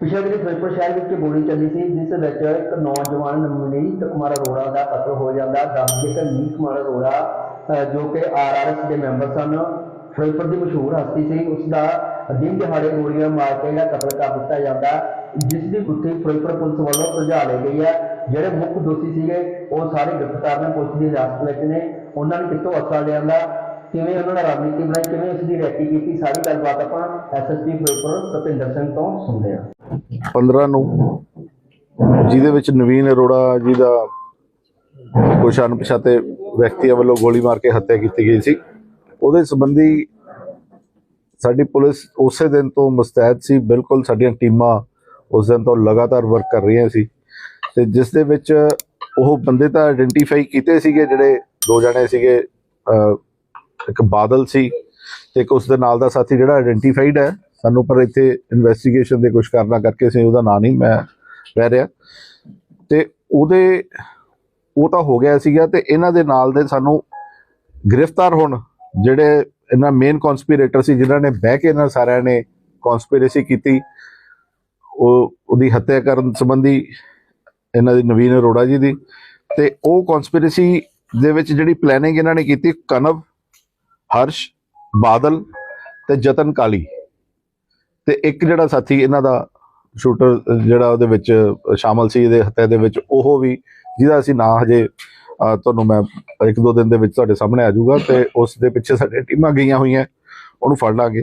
ਪਿਛਲੇ ਦਿਨੀ ਫਿਰੋਜ਼ਪੁਰ ਸ਼ਹਿਰ ਵਿੱਚ ਗੋਲੀ ਚੱਲੀ ਸੀ, ਜਿਸ ਵਿੱਚ ਇੱਕ ਨੌਜਵਾਨ ਮਨੀਤ ਕੁਮਾਰ ਅਰੋੜਾ ਦਾ ਕਤਲ ਹੋ ਜਾਂਦਾ। ਦਮਜਿਕ ਮਨੀਤ ਕੁਮਾਰ ਅਰੋੜਾ ਜੋ ਕਿ ਆਰਆਰਐਸ ਦੇ ਮੈਂਬਰ ਸਨ, ਫਿਰੋਜ਼ਪੁਰ ਦੀ ਮਸ਼ਹੂਰ ਹਸਤੀ ਸੀ, ਉਸ ਦਾ ਦਿਨ ਦਿਹਾੜੇ ਗੋਲੀਆਂ ਮਾਰ ਕੇ ਜਿਹੜਾ ਕਤਲ ਕਰ ਦਿੱਤਾ ਜਾਂਦਾ। ਜਿਸ ਦੀ ਗੁੱਥੀ ਫਿਰੋਜ਼ਪੁਰ ਪੁਲਿਸ ਵੱਲੋਂ ਸੁਲਝਾ ਲਈ ਗਈ ਹੈ। ਜਿਹੜੇ ਮੁੱਖ ਦੋਸ਼ੀ ਸੀਗੇ, ਉਹ ਸਾਰੇ ਗ੍ਰਿਫਤਾਰ ਨੇ ਪੁਲਿਸ ਦੀ ਹਿਰਾਸਤ ਵਿੱਚ ਨੇ। ਉਹਨਾਂ ਨੂੰ ਕਿੱਥੋਂ ਅਸਲਾ ਲਿਆਂਦਾ? ਕਿਵੇਂ ਉਹਨਾਂ ਨੇ ਰਣਨੀਤੀ ਬਣਾਈ? ਕਿਵੇਂ ਉਸ ਦੀ ਰੈਕੀ ਕੀਤੀ? ਸਾਰੀ ਗੱਲਬਾਤ ਆਪਾਂ ਐਸਐਸਪੀ ਫਿਰੋਜ਼ਪੁਰ ਭੁਪਿੰਦਰ ਸਿੰਘ ਤੋਂ ਸੁਣਦੇ ਹਾਂ। 15 ਨੂੰ ਜਿਹਦੇ ਵਿੱਚ ਨਵੀਨ ਅਰੋੜਾ ਜੀ ਦਾ ਕੁਝ ਅਣਪਛਾਤੇ ਵਿਅਕਤੀਆਂ ਵੱਲੋਂ ਗੋਲੀ ਮਾਰ ਕੇ ਹੱਤਿਆ ਕੀਤੀ ਗਈ ਸੀ। ਉਹਦੇ ਸੰਬੰਧੀ ਸਾਡੀ ਪੁਲਿਸ ਉਸੇ ਦਿਨ ਤੋਂ ਮੁਸਤੈਦ ਸੀ। ਬਿਲਕੁਲ ਸਾਡੀਆਂ ਟੀਮਾਂ ਉਸ ਦਿਨ ਤੋਂ ਲਗਾਤਾਰ ਵਰਕ ਕਰ ਰਹੀਆਂ ਸੀ। ਤੇ ਜਿਸ ਦੇ ਵਿੱਚ ਉਹ ਬੰਦੇ ਤਾਂ ਆਇਡੈਂਟੀਫਾਈ ਕੀਤੇ ਸੀਗੇ ਜਿਹੜੇ ਦੋ ਜਣੇ ਸੀਗੇ ਅਹ, ਇੱਕ ਬਾਦਲ ਸੀ ਤੇ ਇੱਕ ਉਸ ਦੇ ਨਾਲ ਦਾ ਸਾਥੀ ਜਿਹੜਾ ਆਇਡੈਂਟੀਫਾਈਡ ਹੈ। ਸਾਨੂੰ ਪਰ ਇੱਥੇ ਇਨਵੈਸਟੀਗੇਸ਼ਨ ਦੇ ਕੁਝ ਕਰਨਾ ਕਰਕੇ ਅਸੀਂ ਉਹਦਾ ਨਾਂ ਨਹੀਂ ਮੈਂ ਕਹਿ ਰਿਹਾ। ਤੇ ਉਹਦੇ, ਉਹ ਤਾਂ ਹੋ ਗਿਆ ਸੀਗਾ ਤੇ ਇਹਨਾਂ ਦੇ ਨਾਲ ਦੇ ਸਾਨੂੰ ਗ੍ਰਿਫਤਾਰ ਹੋਣ, ਜਿਹੜੇ ਇਹਨਾਂ ਮੇਨ ਕਨਸਪੀਰੇਟਰ ਸੀ, ਜਿਨ੍ਹਾਂ ਨੇ ਬਹਿ ਕੇ ਇਹਨਾਂ ਸਾਰਿਆਂ ਨੇ ਕਨਸਪੀਰੇਸੀ ਕੀਤੀ। ਉਹ, ਉਹਦੀ ਹੱਤਿਆ ਕਰਨ ਸੰਬੰਧੀ ਇਹਨਾਂ ਦੀ ਨਵੀਨ ਅਰੋੜਾ ਜੀ ਦੀ। ਤੇ ਉਹ ਕਨਸਪੀਰੇਸੀ ਦੇ ਵਿੱਚ ਜਿਹੜੀ ਪਲੈਨਿੰਗ ਇਹਨਾਂ ਨੇ ਕੀਤੀ, ਕਨਵ, ਹਰਸ਼, ਬਾਦਲ ਤੇ ਜਤਨ ਕਾਲੀ। ਤੇ ਇੱਕ ਜਿਹੜਾ ਸਾਥੀ ਇਹਨਾਂ ਦਾ ਸ਼ੂਟਰ ਜਿਹੜਾ ਉਹਦੇ ਵਿੱਚ ਸ਼ਾਮਲ ਸੀ, ਇਹਦੇ ਹੱਤਿਆ ਦੇ ਵਿੱਚ, ਉਹ ਵੀ, ਜਿਹਦਾ ਅਸੀਂ ਨਾਂ ਹਜੇ ਤੁਹਾਨੂੰ ਮੈਂ ਇੱਕ ਦੋ ਦਿਨ ਦੇ ਵਿੱਚ ਤੁਹਾਡੇ ਸਾਹਮਣੇ ਆ ਜਾਊਗਾ ਤੇ ਉਸ ਦੇ ਪਿੱਛੇ ਸਾਡੇ ਟੀਮਾਂ ਗਈਆਂ ਹੋਈਆਂ, ਉਹਨੂੰ ਫੜ ਲਾਂਗੇ।